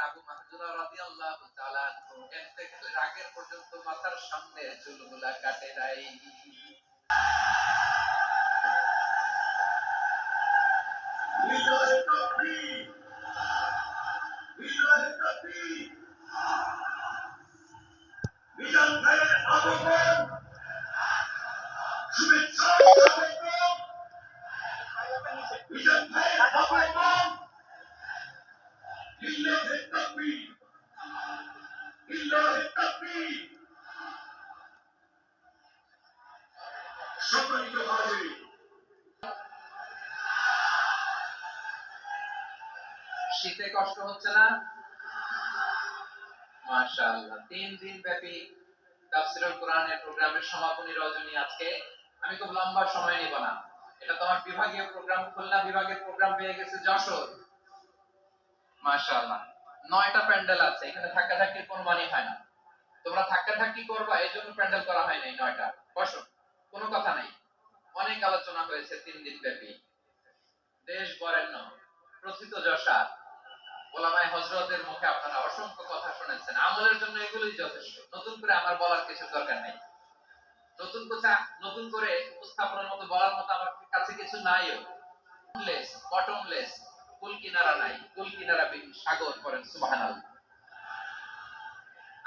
আবু মাহজুরা রাদিয়াল্লাহু ইন্তেকালের আগের পর্যন্ত মাথার সামনে চুলগুলা কাটে নাই। সম্মানিত শীতে কষ্ট হচ্ছে না? মাশাআল্লাহ, তিন দিন ব্যাপী কোরআনের প্রোগ্রামের সমাপনী রজনী আজকে। আমি খুব লম্বা সময় না। এটা বিভাগীয় প্রোগ্রাম, খুলনা বিভাগের প্রোগ্রাম পেয়ে গেছে যশোর। মাশাআল্লাহ, নয়টা প্যান্ডেল আছে, এখানে ধাক্কা ধাক্কির কোনো মানে হয় না। তোমরা ধাক্কা ধাক্কি করবা এই জন্য প্যান্ডেল করা হয় নাই নয়টা। বসো। কোনো কথা নাই। অনেক আলোচনা হয়েছে তিন দিন ব্যাপী। দেশ বরেণ্য, প্রথিত যশা, ওলামায় হজরতের মুখে আপনারা অসংখ্য কথা শুনেছেন। আমলের জন্য এগুলোই যথেষ্ট। নতুন করে আমার বলার কিছু দরকার নেই। নতুন কথা, নতুন করে উপস্থাপনের মতো বলার মতো আমার কাছে কিছু নাইও। বটমলেস কুল কিনারা নাই। কুল কিনারা বিহীন সাগর করেন সুবহানাল্লাহ।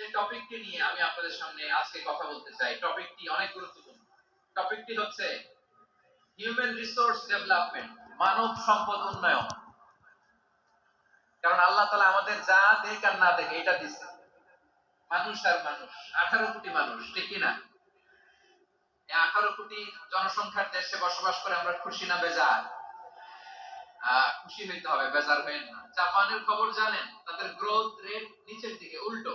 যে টপিকটি নিয়ে আমি আপনাদের সামনে আজকে কথা বলতে চাই টপিকটি অনেক গুরুত্বপূর্ণ। টপিকটি হচ্ছে হিউম্যান রিসোর্স ডেভেলপমেন্ট মানব সম্পদ উন্নয়ন। কারণ আল্লাহ তালা আমাদের যা দেখ আর না দেখে, এটা দিচ্ছে মানুষ আর মানুষ, আঠারো কোটি মানুষ, ঠিক কিনা আঠারো কোটি জনসংখ্যার দেশে বসবাস করে আমরা খুশি না বেজার? খুশি হইতে হবে, বেজার হইেন না। জাপানের খবর জানেন, তাদের গ্রোথ রেট নিচের দিকে, উল্টো।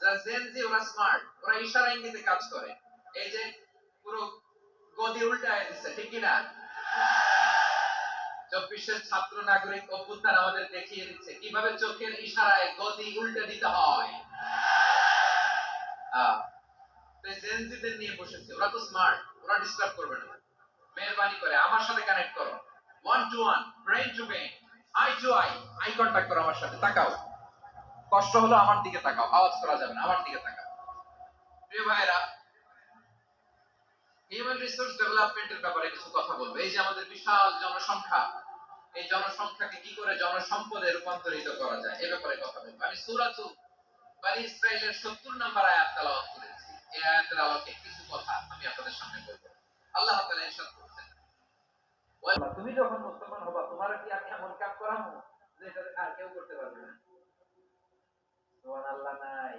যারা জেন ওরা স্মার্ট ওরা ইশারা ইঙ্গিতে কাজ করে। এই যে পুরো গদি উল্টায় দিচ্ছে ঠিক না চব্বিশের ছাত্র নাগরিক অভ্যুত্থান আমাদের দেখিয়ে দিচ্ছে কীভাবে চোখের ইশারায় গতি উল্টে দিতে হয়। আহ, তো এই Gen Z দের নিয়ে বসেছে ওরা তো স্মার্ট ওরা ডিস্টার্ব করবে না। মেহরবানি করে আমার সাথে কানেক্ট করো। One to one brain to brain eye to eye eye contact করো আমার সাথে তাকাও। কষ্ট হলো আমার দিকে তাকাও, আওয়াজ করা যাবে না, আমার দিকে তাকাও। প্রিয় ভাইরা হিউম্যান রিসোর্স ডেভেলপমেন্টের ব্যাপারে কিছু কথা বলব। এই যে আমাদের বিশাল জনসংখ্যা, এই জনসংখ্যাকে কি করে জনসম্পদে রূপান্তরিত করা যায়, এ ব্যাপারে কথা বলব। আমি সূরাতু বানি ইসরাইলের 70 নম্বর আয়াত তেলাওয়াত করেছি। এই আয়াতের আলোকে কিছু কথা আমি আপনাদের সামনে বলব। আল্লাহ তাআলা ইরশাদ করেছেন। তুমি যখন মুসলমান হবা, তোমার কি আমি এমন কাজ করামু যেটা আর কেউ করতে পারবে না। সুবহানাল্লাহ নাই।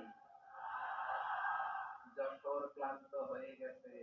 যশোর ক্লান্ত হয়ে গেছে।